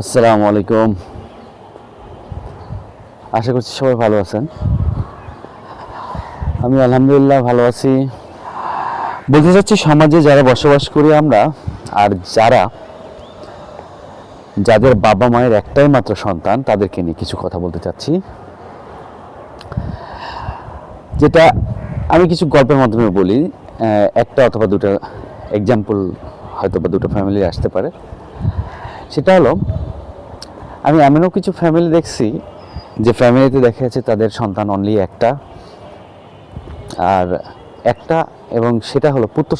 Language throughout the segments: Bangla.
আসসালামু আলাইকুম। আশা করছি সবাই ভালো আছেন। আমি আলহামদুলিল্লাহ ভালো আছি। বলতে চাচ্ছি, সমাজে যারা বসবাস করি আমরা, আর যারা যাদের বাবা মায়ের একটাই মাত্র সন্তান, তাদেরকে নিয়ে কিছু কথা বলতে চাচ্ছি। যেটা আমি কিছু গল্পের মাধ্যমে বলি একটা অথবা দুটো এক্সাম্পল হয়তো বা দুটো ফ্যামিলি আসতে পারে। সেটা হলো আমি এমনও কিছু ফ্যামিলি দেখছি যে ফ্যামিলিতে দেখা যাচ্ছে তাদের সন্তান অনলি একটা। আর একটা এবং সেটা হলো পুত্র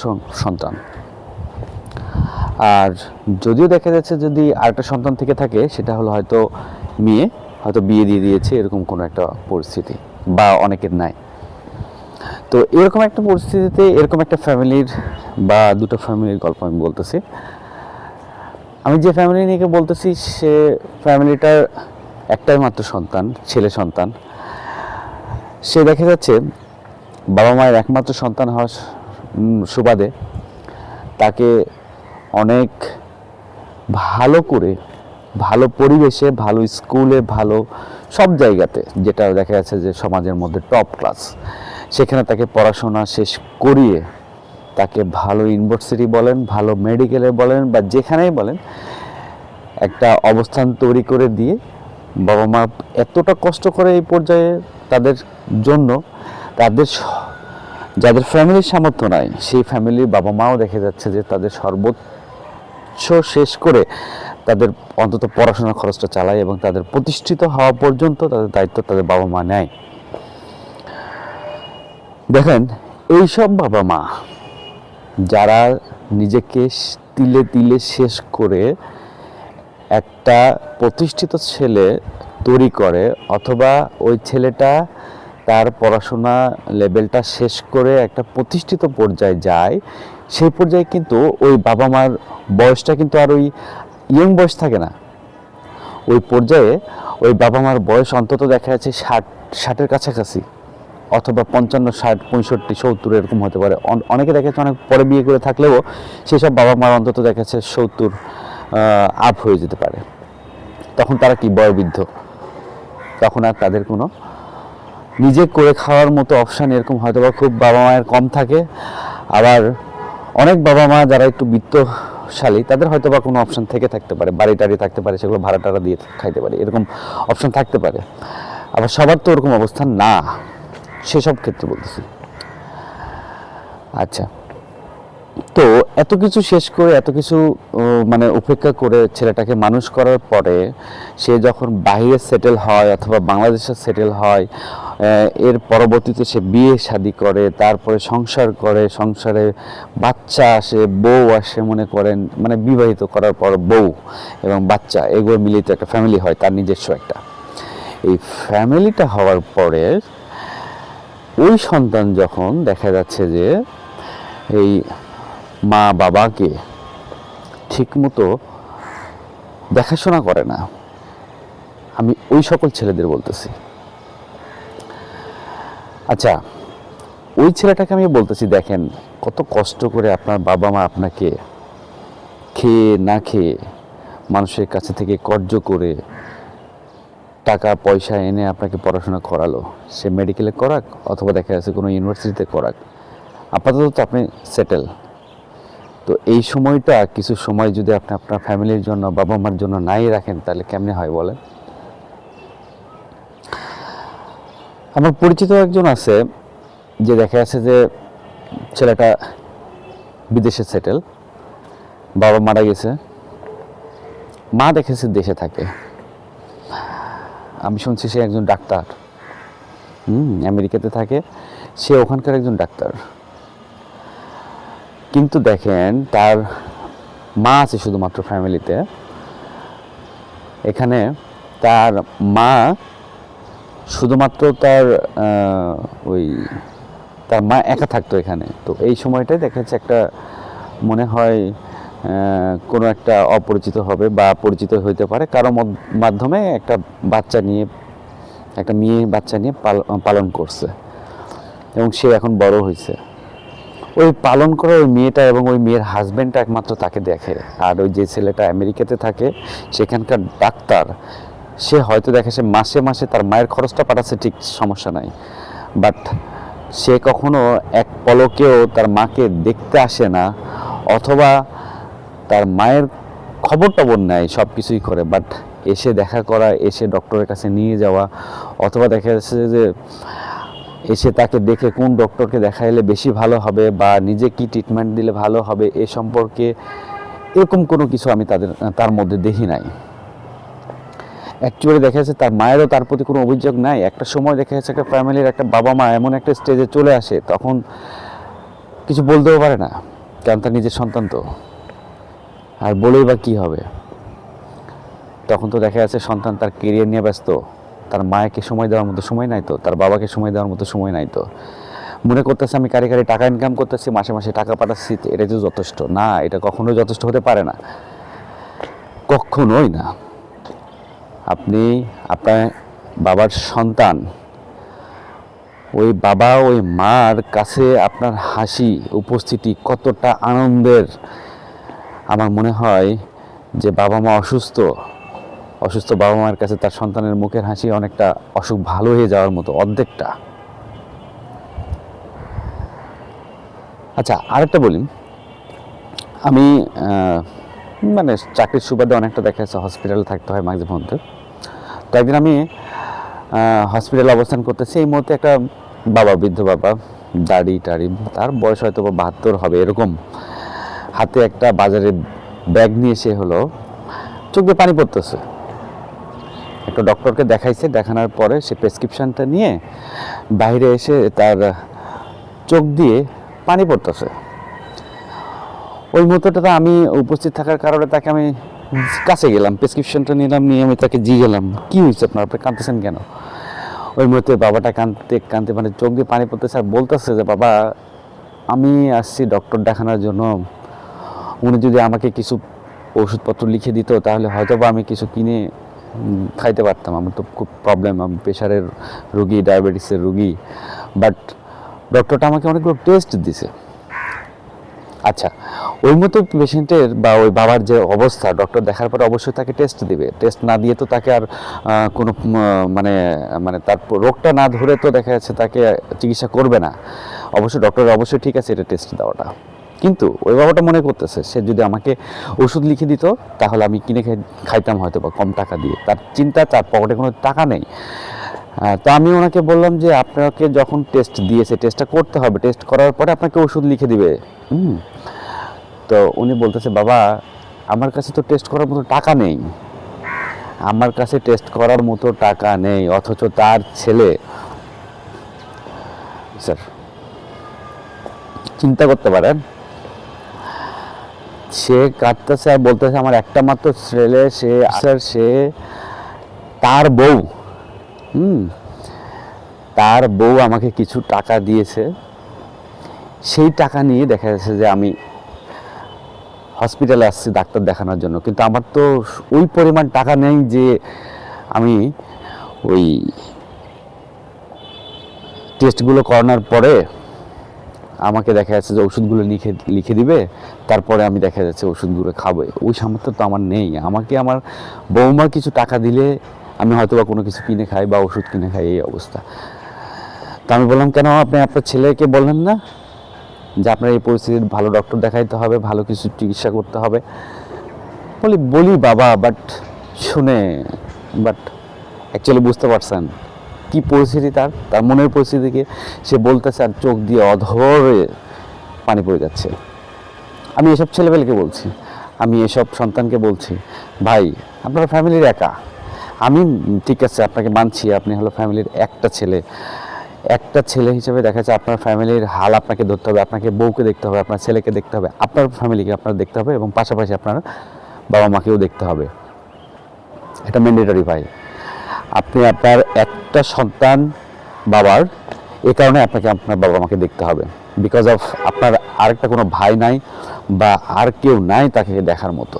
সন্তান। আর যদিও দেখা যাচ্ছে যদি আরেকটা সন্তান থেকে থাকে, সেটা হলো হয়তো মেয়ে, হয়তো বিয়ে দিয়ে দিয়েছে, এরকম কোনো একটা পরিস্থিতি বা অনেকের নাই। তো এরকম একটা পরিস্থিতিতে এরকম একটা ফ্যামিলির বা দুটো ফ্যামিলির গল্প আমি বলতেছি। আমি যে ফ্যামিলি নিয়ে বলতেছি, সে ফ্যামিলিটার একটাই মাত্র সন্তান, ছেলে সন্তান। সে দেখা যাচ্ছে বাবা মায়ের একমাত্র সন্তান হওয়ার সুবাদে তাকে অনেক ভালো করে, ভালো পরিবেশে, ভালো স্কুলে, ভালো সব জায়গাতে, যেটা দেখা যাচ্ছে যে সমাজের মধ্যে টপ ক্লাস সেখানে তাকে পড়াশোনা শেষ করিয়ে তাকে ভালো ইউনিভার্সিটি বলেন, ভালো মেডিকেলে বলেন বা যেখানেই বলেন, একটা অবস্থান তৈরি করে দিয়ে বাবা মা এতটা কষ্ট করে এই পর্যায়ে তাদের জন্য তাদের যাদের ফ্যামিলির সামর্থ্য নাই, সেই ফ্যামিলির বাবা মাও দেখা যাচ্ছে যে তাদের সর্বোচ্চ শেষ করে তাদের অন্তত পড়াশোনার খরচটা চালায় এবং তাদের প্রতিষ্ঠিত হওয়া পর্যন্ত তাদের দায়িত্ব তাদের বাবা মা নেয়। দেখেন, এইসব বাবা মা যারা নিজেকে তিলে তিলে শেষ করে একটা প্রতিষ্ঠিত ছেলে তৈরি করে অথবা ওই ছেলেটা তার পড়াশোনা লেভেলটা শেষ করে একটা প্রতিষ্ঠিত পর্যায়ে যায়, সেই পর্যায়ে কিন্তু ওই বাবা মার বয়সটা কিন্তু আর ওই ইয়ং বয়স থাকে না। ওই পর্যায়ে ওই বাবা মার বয়স অন্তত দেখা যাচ্ছে ষাট, ষাটের কাছাকাছি। অথবা পঞ্চান্ন, ষাট, পঁয়ষট্টি, সত্তর এরকম হতে পারে। অনেকে দেখা যাচ্ছে অনেক পরে বিয়ে করে থাকলেও সেসব বাবা মার অন্তত দেখা যাচ্ছে সত্তর আপ হয়ে যেতে পারে। তখন তারা কি, বয়বৃদ্ধ? তখন আর তাদের কোনো নিজে করে খাওয়ার মতো অপশান এরকম হয়তো বা খুব বাবা মায়ের কম থাকে। আবার অনেক বাবা মা যারা একটু বিত্তশালী, তাদের হয়তো বা কোনো অপশান থেকে থাকতে পারে। বাড়ি টাড়ি থাকতে পারে, সেগুলো ভাড়া টাড়া দিয়ে খাইতে পারে, এরকম অপশান থাকতে পারে। আবার সবার তো ওরকম অবস্থান না। সেসব ক্ষেত্রে বলতেছি। আচ্ছা। তো এত কিছু শেষ করে, এত কিছু মানে উপেক্ষা করে ছেলেটাকে মানুষ করার পরে সে যখন বাইরে সেটেল হয় অথবা বাংলাদেশে সেটেল হয় এর পরবর্তীতে সে বিয়ে শাদি করে, তারপরে সংসার করে, সংসারে বাচ্চা আসে, বউ আসে মনে করেন মানে বিবাহিত করার পর বউ এবং বাচ্চা, এগুলো মিলিত একটা ফ্যামিলি হয়, তার নিজস্ব একটা। এই ফ্যামিলিটা হওয়ার পরে ওই সন্তান যখন দেখা যাচ্ছে যে এই মা বাবাকে ঠিকমতো দেখাশোনা করে না, আমি ওই সকল ছেলেদের বলতেছি। আচ্ছা ওই ছেলেটাকে আমি বলতেছি, দেখেন, কত কষ্ট করে আপনার বাবা মা আপনাকে খেয়ে না খেয়ে মানুষের কাছে থেকে কর্য করে টাকা, পয়সা এনে আপনাকে পড়াশোনা করালো, সে মেডিকেলে করাক অথবা দেখা যাচ্ছে কোনো ইউনিভার্সিটিতে করাক, আপাতত তো আপনি সেটেল তো এই সময়টা কিছু সময় যদি আপনি আপনার ফ্যামিলির জন্য বাবা মার জন্য নাই রাখেন, তাহলে কেমনে হয় বলেন? আমার পরিচিত একজন আছে, যে দেখা যাচ্ছে যে ছেলেটা বিদেশে সেটেল বাবা মারা গেছে, মা দেখেছে দেশে থাকে। আমি শুনছি সে একজন ডাক্তার। হুম, আমেরিকাতে থাকে। সে ওখানকার একজন ডাক্তার। কিন্তু দেখেন, তার মা আছে শুধুমাত্র ফ্যামিলিতে। এখানে তার মা শুধুমাত্র তার ওই, তার মা একা থাকতো এখানে। তো এই সময়টাই দেখা যাচ্ছে একটা মনে হয় কোনো একটা অপরিচিত হবে বা পরিচিত হইতে পারে, কারও মাধ্যমে একটা বাচ্চা নিয়ে, একটা মেয়ে বাচ্চা নিয়ে পাল- পালন করছে এবং সে এখন বড় হয়েছে ওই পালন করা ওই মেয়েটা এবং ওই মেয়ের হাজব্যান্ডটা একমাত্র তাকে দেখে। আর ওই যে ছেলেটা আমেরিকাতে থাকে, সেখানকার ডাক্তার, সে হয়তো দেখে সে মাসে মাসে তার মায়ের খরচটা পাঠাচ্ছে, ঠিক সমস্যা নাই। বাট সে কখনো এক পলকেও তার মাকে দেখতে আসে না, অথবা তার মায়ের খবর টবর নেয় সব কিছুই করে। বাট এসে দেখা করা, এসে ডক্টরের কাছে নিয়ে যাওয়া, অথবা দেখা যাচ্ছে যে, এসে তাকে দেখে কোন ডক্টরকে দেখাইলে বেশি ভালো হবে বা নিজে কি ট্রিটমেন্ট দিলে ভালো হবে, এ সম্পর্কে এরকম কোনো কিছু আমি তাদের, তার মধ্যে দেখি নাই। অ্যাকচুয়ালি দেখা যাচ্ছে তার মায়েরও তার প্রতি কোনো অভিযোগ নাই। একটা সময় দেখা যাচ্ছে একটা ফ্যামিলির একটা বাবা মা এমন একটা স্টেজে চলে আসে, তখন কিছু বলতেও পারে না, কারণ তার নিজের সন্তান তো। আর বলেই বা কী হবে? তখন তো দেখা যাচ্ছে সন্তান তার কেরিয়ার নিয়ে ব্যস্ত। তার মায়েকে সময় দেওয়ার মতো সময় নাই তো, তার বাবাকে সময় দেওয়ার মতো সময় নাই তো। মনে করতেছে আমি কারি কারি টাকা ইনকাম করতেছি, মাসে মাসে টাকা পাঠাচ্ছি এটা যে যথেষ্ট? না, এটা কখনোই যথেষ্ট হতে পারে না। কখনোই না। আপনি, আপনার বাবার সন্তান, ওই বাবা, ওই মার কাছে আপনার হাসি, উপস্থিতি কতটা আনন্দের। আমার মনে হয় যে বাবা মা অসুস্থ অসুস্থ বাবা মার কাছে তার সন্তানের মুখের হাসি অনেকটা অসুখ ভালো হয়ে যাওয়ার মতো অর্ধেকটা। আচ্ছা আরেকটা বলি। আমি মানে চাকরির সুবাদে অনেকটা দেখা যাচ্ছে হসপিটালে থাকতে হয় মাঝে মধ্যে। তো একদিন আমি হসপিটালে অবস্থান করতেছি, এই মুহূর্তে একটা বাবা, বৃদ্ধ বাবা, দাড়ি টাড়ি, তার বয়স হয়তো বা বাহাত্তর হবে, এরকম। হাতে একটা বাজারে ব্যাগ নিয়ে সে হলো, চোখ দিয়ে পানি পড়তেছে। একটা ডক্টরকে দেখাইছে, দেখানোর পরে সে প্রেসক্রিপশনটা নিয়ে বাইরে এসে তার চোখ দিয়ে পানি পড়তেছে। ওই মুহূর্তটাতে আমি উপস্থিত থাকার কারণে তাকে আমি কাছে গেলাম, প্রেসক্রিপশনটা নিলাম, নিয়ে আমি তাকে জি গেলাম কী হয়েছে আপনার? আপনি কাঁদতেছেন কেন? ওই মুহূর্তে বাবাটা কাঁদতে কাঁদতে মানে চোখ দিয়ে পানি পড়তেছে আর বলতেছে যে, বাবা, আমি আসছি ডক্টর দেখানোর জন্য। উনি যদি আমাকে কিছু ওষুধপত্র লিখে দিত, তাহলে হয়তো বা আমি কিছু কিনে খাইতে পারতাম। আমার তো খুব প্রবলেম আমি প্রেশারের রুগী, ডায়াবেটিসের রুগী। বাট ডক্টরটা আমাকে অনেকগুলো টেস্ট দিছে। আচ্ছা ওই মতো পেশেন্টের বা ওই বাবার যে অবস্থা ডক্টর দেখার পরে অবশ্যই তাকে টেস্ট দিবে। টেস্ট না দিয়ে তো তাকে আর কোনো মানে মানে তার রোগটা না ধরে তো দেখা যাচ্ছে তাকে চিকিৎসা করবে না। অবশ্যই ডক্টর অবশ্যই ঠিক আছে এটা টেস্ট দেওয়াটা। কিন্তু ওই বাবাটা মনে করতেছে, সে যদি আমাকে ওষুধ লিখে দিত, তাহলে আমি কিনে খাই- খাইতাম হয়তো বা কম টাকা দিয়ে। তার চিন্তা, তার পকেটে কোনো টাকা নেই। তো আমি ওনাকে বললাম যে, আপনাকে যখন টেস্ট দিয়েছে টেস্টটা করতে হবে। টেস্ট করার পরে আপনাকে ওষুধ লিখে দিবে। হুম। তো উনি বলতেছে, বাবা, আমার কাছে তো টেস্ট করার মতো টাকা নেই। আমার কাছে টেস্ট করার মতো টাকা নেই, অথচ তার ছেলে স্যার, চিন্তা করতে পারেন সে কাঁদতেছে আর বলতেছে, আমার একটা মাত্র ছেলে, সে স্যার সে তার বউ। হুম, তার বউ আমাকে কিছু টাকা দিয়েছে। সেই টাকা নিয়ে দেখা যাচ্ছে যে আমি হসপিটালে আসছি ডাক্তার দেখানোর জন্য। কিন্তু আমার তো ওই পরিমাণ টাকা নেই যে আমি ওই টেস্টগুলো করানোর পরে আমাকে দেখা যাচ্ছে যে ওষুধগুলো লিখে লিখে দিবে, তারপরে আমি দেখা যাচ্ছে ওষুধগুলো খাব। ওই সামর্থ্য তো আমার নেই। আমাকে আমার বৌমা কিছু টাকা দিলে আমি হয়তো বা কোনো কিছু কিনে খাই বা ওষুধ কিনে খাই, এই অবস্থা। তো আমি বললাম, কেন আপনি আপনার ছেলেকে বললেন না যে আপনার এই পরিস্থিতির ভালো ডক্টর দেখাইতে হবে, ভালো কিছু চিকিৎসা করতে হবে? বলি বলি বাবা বাট শুনে বাট অ্যাকচুয়ালি বুঝতে পারছেন কি পরিস্থিতি তার? তার মনের পরিস্থিতিকে সে বলতেছে আর চোখ দিয়ে অধরে পানি পড়ে যাচ্ছে। আমি এসব ছেলেপেলেকে বলছি, আমি এসব সন্তানকে বলছি, ভাই, আপনারা ফ্যামিলির একা। আমি, ঠিক আছে, আপনাকে মানছি, আপনি হলো ফ্যামিলির একটা ছেলে। একটা ছেলে হিসেবে দেখা যাচ্ছে আপনার ফ্যামিলির হাল আপনাকে ধরতে হবে, আপনাকে বউকে দেখতে হবে, আপনার ছেলেকে দেখতে হবে, আপনার ফ্যামিলিকে আপনার দেখতে হবে এবং পাশাপাশি আপনার বাবা মাকেও দেখতে হবে। এটা ম্যান্ডেটরি ভাই। আপনি আপনার একটা সন্তান বাবার, এ কারণে আপনাকে আপনার বাবা মাকে দেখতে হবে। বিকজ অফ আপনার আরেকটা কোনো ভাই নাই বা আর কেউ নাই তাকে দেখার মতো।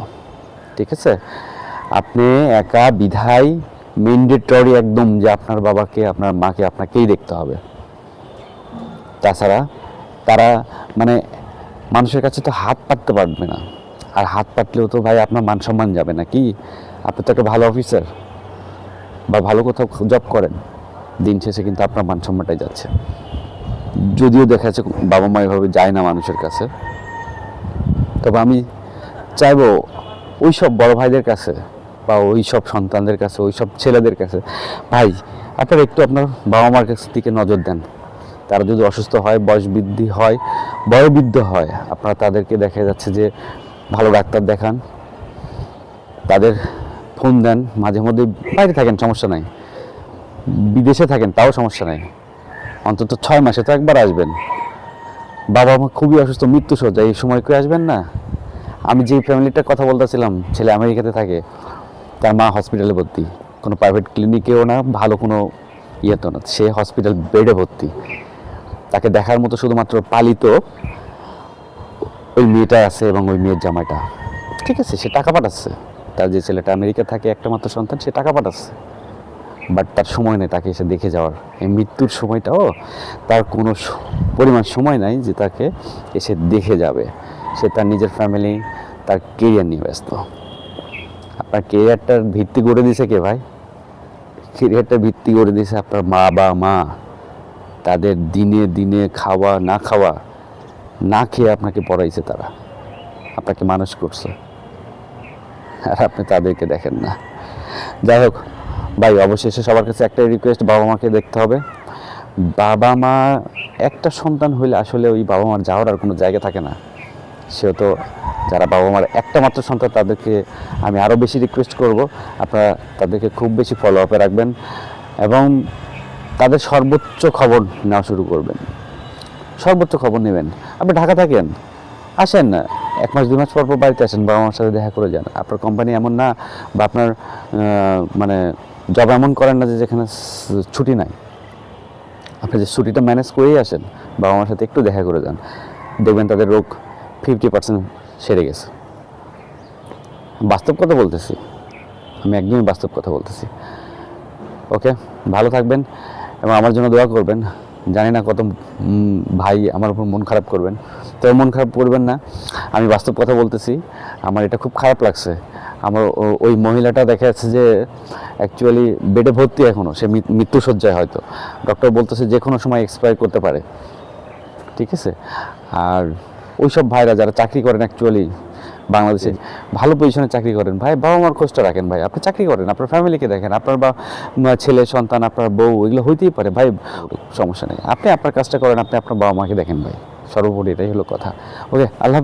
ঠিক আছে? আপনি একা বিধায় ম্যান্ডেটরি একদম যে আপনার বাবাকে, আপনার মাকে আপনাকেই দেখতে হবে। তাছাড়া তারা মানে মানুষের কাছে তো হাত পাততে পারবে না। আর হাত পাতলেও তো ভাই আপনার মান সম্মান যাবে না কি? আপনি তো একটা ভালো অফিসার বা ভালো কোথাও জব করেন, দিন শেষে কিন্তু আপনার মান সম্মানটাই যাচ্ছে। যদিও দেখা যাচ্ছে বাবা মা এভাবে যায় না মানুষের কাছে। তবে আমি চাইব ওই সব বড় ভাইদের কাছে বা ওই সব সন্তানদের কাছে, ওই সব ছেলেদের কাছে, ভাই, আপনারা একটু আপনার বাবা মার কাছ থেকে নজর দেন। তারা যদি অসুস্থ হয়, বয়স বৃদ্ধি হয়, বয়োবৃদ্ধ হয়, আপনারা তাদেরকে দেখা যাচ্ছে যে ভালো ডাক্তার দেখান। তাদের ফোন দেন, মাঝে মধ্যে বাইরে থাকেন, সমস্যা নাই। বিদেশে থাকেন, তাও সমস্যা নাই। অন্তত ছয় মাসে তো একবার আসবেন। বাবা মা খুবই অসুস্থ, মৃত্যু সজ্জা এই সময় কেউ আসবেন না? আমি যে ফ্যামিলিটার কথা বলতেছিলাম, ছেলে আমেরিকাতে থাকে, তার মা হসপিটালে ভর্তি। কোনো প্রাইভেট ক্লিনিকেও না, ভালো কোনো ইয়ে তো না, সে হসপিটাল বেডে ভর্তি। তাকে দেখার মতো শুধুমাত্র পালিত ওই মেয়েটা আছে এবং ওই মেয়ের জামাটা ঠিক আছে, সে টাকা পাঠাচ্ছে। তার যে ছেলেটা আমেরিকা থাকে, একটা মাত্র সন্তান, সে টাকা পাঠাচ্ছে। বাট তার সময় নেই তাকে এসে দেখে যাওয়ার। এই মৃত্যুর সময়টাও তার কোনো পরিমাণ সময় নাই যে তাকে এসে দেখে যাবে। সে তার নিজের ফ্যামিলি তার কেরিয়ার নিয়ে ব্যস্ত। আপনার কেরিয়ারটার ভিত্তি করে দিছে কে ভাই? কেরিয়ারটা ভিত্তি করে দিয়েছে আপনার মা বা মা। তাদের দিনে দিনে খাওয়া, না খাওয়া, না খেয়ে আপনাকে পড়াইছে তারা। আপনাকে মানুষ করছে। আর আপনি তাদেরকে দেখেন না। যাই হোক, ভাই, অবশেষে সবার কাছে একটাই রিকোয়েস্ট বাবা মাকে দেখতে হবে। বাবা মা, একটা সন্তান হইলে আসলে ওই বাবা মার যাওয়ার আর কোনো জায়গা থাকে না। সেও তো, যারা বাবা মার একটা মাত্র সন্তান, তাদেরকে আমি আরও বেশি রিকোয়েস্ট করব। আপনারা তাদেরকে খুব বেশি ফলো আপে রাখবেন এবং তাদের সর্বোচ্চ খবর নেওয়া শুরু করবেন। সর্বোচ্চ খবর নেবেন। আপনি ঢাকা থাকেন? আসেন না। এক মাস, দুই মাস পর পর বাড়িতে আসেন, বাবা মার সাথে দেখা করে যান। আপনার কোম্পানি এমন না বা আপনার মানে জব এমন করেন না যে যেখানে ছুটি নাই। আপনি যে ছুটিটা ম্যানেজ করেই আসেন, বাবা মার সাথে একটু দেখা করে যান। দেখবেন তাদের রোগ ফিফটি পার্সেন্ট সেরে গেছে। বাস্তব কথা বলতেছি। আমি একদমই বাস্তব কথা বলতেছি। ওকে ভালো থাকবেন এবং আমার জন্য দোয়া করবেন। জানি না কত ভাই আমার উপর মন খারাপ করবেন। তো মন খারাপ করবেন না। আমি বাস্তব কথা বলতেছি, আমার এটা খুব খারাপ লাগছে। আমার ওই মহিলাটা দেখা যাচ্ছে যে অ্যাকচুয়ালি বেডে ভর্তি এখনও সে মৃত্যুসজ্জায় হয়তো। ডক্টর বলতেছে যে কোনো সময় এক্সপায়ার করতে পারে। ঠিক আছে? আর ওই সব ভাইরা যারা চাকরি করেন অ্যাকচুয়ালি বাংলাদেশে ভালো পজিশনে চাকরি করেন। ভাই, বাবা মার খোঁজটা রাখেন ভাই। আপনি চাকরি করেন, আপনার ফ্যামিলিকে দেখেন, আপনার বা ছেলে, সন্তান, আপনার বউ, এগুলো হইতেই পারে। ভাই, সমস্যা নেই। আপনি আপনার কাজটা করেন, আপনি আপনার বাবা মাকে দেখেন ভাই। সর্বোপরি এটাই হলো কথা। ওকে আল্লাহ।